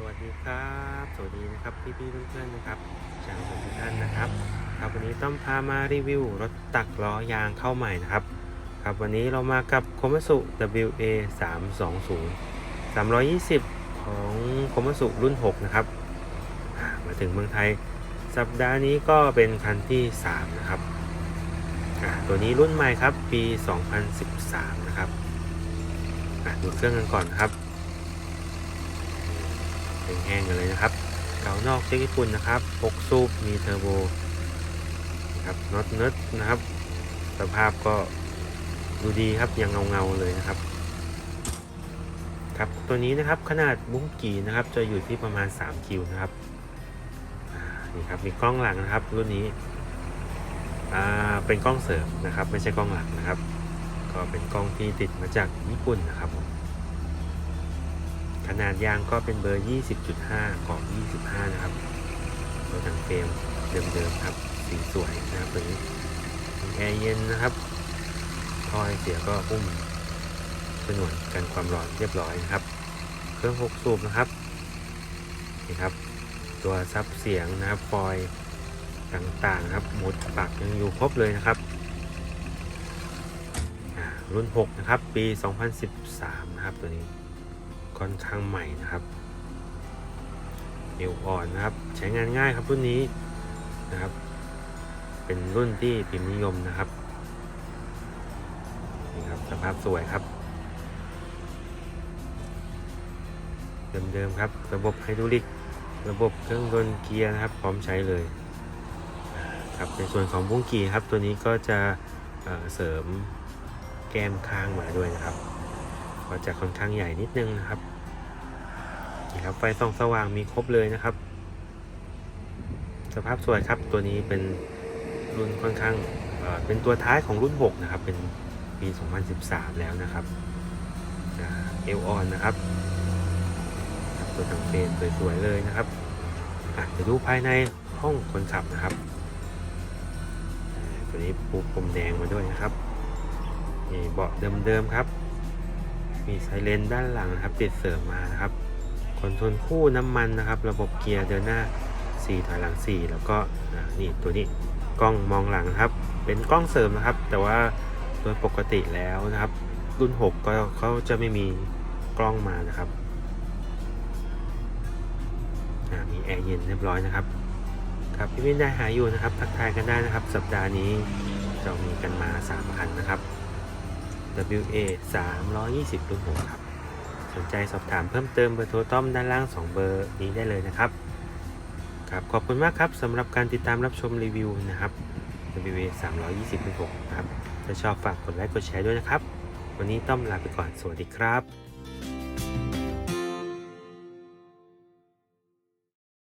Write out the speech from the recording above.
สวัสดีครับ สวัสดีนะครับพี่พี่ๆเพื่อนๆนะครับช่างทุกท่านนะครับครับวันนี้ต้องพามารีวิวรถตักล้อยางเข้าใหม่นะครับ ครับวันนี้เรามากับคมัสุ WA 320 320 ของคมัสุรุ่น 6 นะครับ มาถึงเมืองไทย สัปดาห์นี้ก็เป็นคันที่ 3 นะครับ ตัวนี้รุ่นใหม่ครับปี 2013 นะครับดูเครื่องกันก่อนนครับ แห้งๆกันเลยนะครับ เก่านอกจากญี่ปุ่นนะครับ6สูบมีเทอร์โบนะครับน็อตเนิร์ดนะครับ สภาพก็ดูดีครับยังเงาๆเลยนะครับครับตัวนี้นะครับขนาดบุ้งกีนะครับ จะอยู่ที่ประมาณ 3 คิวนะครับนี่ครับมีกล้องหลังนะครับ รุ่นนี้อ่าเป็นกล้องเสริมนะครับ ไม่ใช่กล้องหลังนะครับ ก็เป็นกล้องที่ติดมาจากญี่ปุ่นนะครับผม ขนาดยางก็เป็นเบอร์ 20.5กรอบ25 นะครับตัวถังเฟรมเดิมๆครับ สีสวยนะครับตัวนี้แอร์เย็นนะครับท่อไอเสียก็อุ้มสนวนกันความร้อนเรียบร้อยนะครับ เครื่อง6สูบนะครับนี่ครับ ตัวซับเสียงนะครับฟอยต่างๆนะครับหมุดปากยังอยู่ครบเลยนะครับรุ่น 6 นะครับ ปี 2013 นะครับตัวนี้ ค่อนข้างใหม่นะครับเอวอ่อนนะครับ ใช้งานง่ายครับรุ่นนี้นะครับ เป็นรุ่นที่พิมพ์นิยมนะครับนี่ครับสภาพสวยครับ เดิมๆครับ ระบบไฮดรอลิก ระบบเครื่องยนต์เกียร์นะครับ พร้อมใช้เลยครับในส่วนของบุ้งกีครับตัวนี้ก็จะเเสริมแก้มข้างมาด้วยนะครับ ก็จะค่อนข้างใหญ่นิดนึงนะครับนี่ครับไฟส่องสว่างมีครบเลยนะครับ สภาพสวยครับตัวนี้เป็นรุ่นค่อนข้างเเป็นตัวท้ายของรุ่น 6 นะครับ เป็นปี 2013 แล้วนะครับเอลออนนะครับ ตัวถังเฟรมสวยๆเลยนะครับเดี๋ยวดูภายในห้องคนขับนะครับ ตัวนี้ปูพรมแดงมาด้วยนะครับนี่เบาะเดิมๆครับ มีไซเลนด้านหลังนะครับ ติดเสริมมานะครับคอนโซลคู่น้ำมันนะครับ ระบบเกียร์เดินหน้า 4 ถอยหลัง 4 แล้วก็นี่ตัวนี้กล้องมองหลังนะครับ เป็นกล้องเสริมนะครับ แต่ว่าโดยปกติแล้วนะครับ รุ่น 6 ก็เขาจะไม่มีกล้องมานะครับมีแอร์เย็นเรียบร้อยนะครับครับพี่วินได้หาอยู่นะครับทักทายกันได้นะครับ สัปดาห์นี้เรามีกันมา 3 คันนะครับ WA 320รุ่งครับ สนใจสอบถามเพิ่มเติมเบอร์โทรต้อมด้านล่าง 2 เบอร์นี้ได้เลยนะครับครับขอบคุณมากครับสำหรับการติดตามรับชมรีวิวนะครับ WA 320รุ่น6นะครับถ้าชอบฝากกดไลค์กดแชร์ด้วยนะครับ วันนี้ต้อมลาไปก่อนสวัสดีครับ